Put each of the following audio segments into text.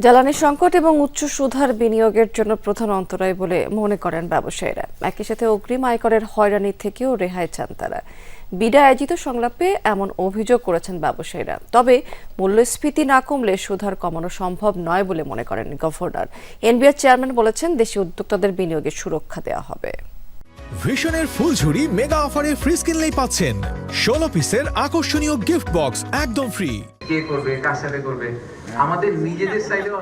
জ্বালানি সংকট এবং উচ্চ সুধার বিনিয়োগের জন্য প্রধান অন্তরায় বলে মনে করেন ব্যবসায়ীরা। একই সাথে অগ্রিম আয়করের হয়রানি থেকেও রেহাই চান তারা। বিডা আয়োজিত সংলাপে এমন অভিযোগ করেছেন ব্যবসায়ীরা। তবে মূল্যস্ফীতি না কমলে সুধার কমানো সম্ভব নয় বলে মনে করেন গভর্নর। এনবিআর চেয়ারম্যান বলেছেন দেশি উদ্যোক্তাদের বিনিয়োগের সুরক্ষা দেওয়া হবে। ভিশনের ফুলঝুরি মেগা অফারে ফ্রিজ কিনলেই পাচ্ছেন। ষোলো পিসের আকর্ষণীয় গিফট বক্স একদম ফ্রি। কে করবে কার সাথে করবে?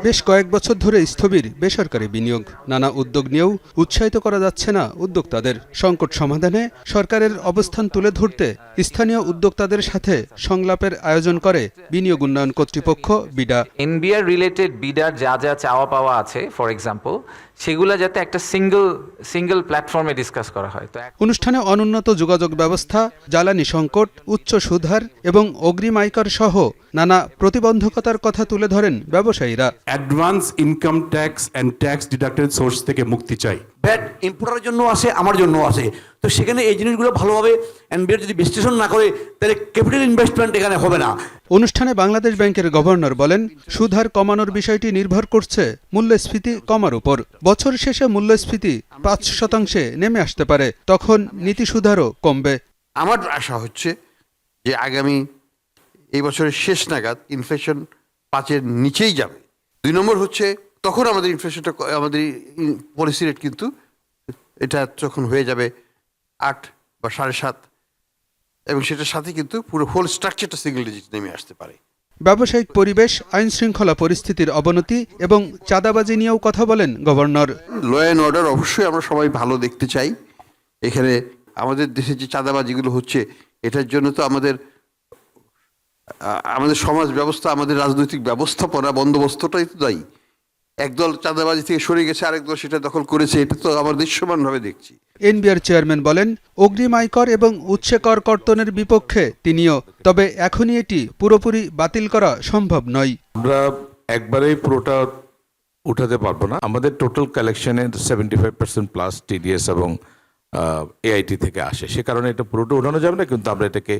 বেশ কয়েক বছর ধরে স্থবির বেসরকারি বিনিয়োগ। নানা উদ্যোগ নিয়েও উৎসাহিত করা যাচ্ছে না উদ্যোক্তাদের। সংকট সমাধানে সরকারের অবস্থান তুলে ধরতে স্থানীয় উদ্যোক্তাদের সাথে সংলাপের আয়োজন করে বিনিয়োগ উন্নয়ন কর্তৃপক্ষ বিডা। এনবিআর রিলেটেড বিডার যা যা চাওয়া পাওয়া আছে ফর এক্সাম্পল সেগুলো যাতে একটা সিঙ্গেল সিঙ্গেল প্ল্যাটফর্মে ডিসকাস করা হয়। অনুষ্ঠানে অনুন্নত যোগাযোগ ব্যবস্থা জ্বালানি সংকট উচ্চ সুধার এবং অগ্রিম আয়কর সহ নানা প্রতিবন্ধকতার কথা তুলে ধরেন ব্যবসায়ীরা। Advance income tax and tax deducted source থেকে মুক্তি চাই। ভ্যাট ইম্পোর্টারের জন্য আসে আমার জন্য আসে। তো সেখানে এই জিনিসগুলো ভালোভাবে এনবিআর যদি বিশ্লেষণ না করে তাহলে ক্যাপিটাল ইনভেস্টমেন্ট এখানে হবে না। অনুষ্ঠানে বাংলাদেশ ব্যাংকের গভর্নর বলেন সুধার কমানোর বিষয়টি নির্ভর করছে মূল্যস্ফীতি কমার উপর। বছর শেষে মূল্যস্ফীতি পাঁচ শতাংশে নেমে আসতে পারে তখন নীতি সুধারও কমবে। আমার আশা হচ্ছে যে আগামী এই বছরের শেষ নাগাদ ইনফ্লেশন পাঁচের নিচেই যাবে। দুই নম্বর হচ্ছে তখন আমাদের ইনফ্লেশনটা আমাদের পলিসি রেট কিন্তু এটা যখন হয়ে যাবে আট বা সাড়ে সাত এবং সেটার সাথে কিন্তু পুরো হোল স্ট্রাকচারটা সিঙ্গেল ডিজিট নেমে আসতে পারে। ব্যবসায়িক পরিবেশ আইন শৃঙ্খলা পরিস্থিতির অবনতি এবং চাঁদাবাজি নিয়েও কথা বলেন গভর্নর। ল অ্যান্ড অর্ডার অবশ্যই আমরা সবাই ভালো দেখতে চাই। এখানে আমাদের দেশে যে চাঁদাবাজিগুলো হচ্ছে এটার জন্য তো আমাদের আমাদের সমাজ ব্যবস্থা আমাদের রাজনৈতিক ব্যবস্থাপনা বন্দোবস্তটাই তো দায়ী। একদল চাঁদাবাজি থেকে সরে গেছে আরেক দল সেটা দখল করেছে এটা তো আমরা দৃশ্যমানভাবে দেখছি। এনবিআর চেয়ারম্যান বলেন অগ্রিম আয়কর এবং উচ্ছে কর কর্তনের বিপক্ষে তিনিও তবে এখনই এটি পুরোপুরি বাতিল করা সম্ভব নয়। আমরা একবারেই পুরোটা উঠাতে পারব না। আমাদের টোটাল কালেকশনের seventy five percent plus TDS এবং এআইটি থেকে আসে। সে কারণে এটা পুরোটা উঠানো যাবে না কিন্তু আমরা এটাকে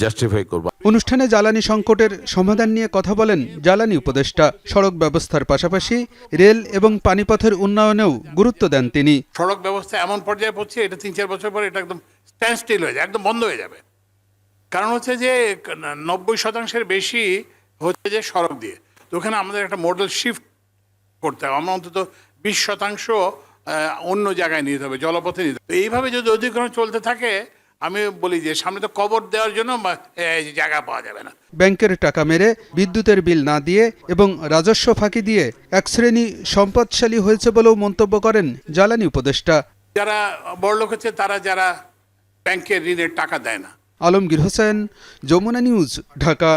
জাস্টিফাই করব। অনুষ্ঠানে জ্বালানি সংকটের সমাধান নিয়ে কথা বলেন জ্বালানি উপদেষ্টা সড়ক ব্যবস্থার পাশাপাশি রেল এবং পানিপথের উন্নয়নেও গুরুত্ব দেন তিনি। সড়ক ব্যবস্থা এমন পর্যায়ে পড়ছে এটা তিন চার বছর পরে এটা একদম স্ট্যান্ড স্টিল হয়ে যায় একদম বন্ধ হয়ে যাবে। কারণ হচ্ছে যে নব্বই শতাংশের বেশি হচ্ছে যে সড়ক দিয়ে। তো ওখানে আমাদের একটা মডেল শিফট করতে হবে। আমরা অন্তত বিশ শতাংশ অন্য জায়গায় নিতে হবে জলপথে নিতে হবে। এইভাবে যদি অধিগ্রহণ চলতে থাকে আমি বলি যে সামনে তো কবর দেওয়ার জন্য জায়গা পাওয়া যাবে না। ব্যাংকের টাকা মেরে বিদ্যুতের বিল না দিয়ে এবং রাজস্ব ফাঁকি দিয়ে এক শ্রেণি সম্পদশালী হয়েছে বলেও মন্তব্য করেন জ্বালানি উপদেষ্টা। যারা বড়লোক হচ্ছে তারা যারা ব্যাংকের ঋণের টাকা দেয় না। আলমগীর হোসেন যমুনা নিউজ ঢাকা।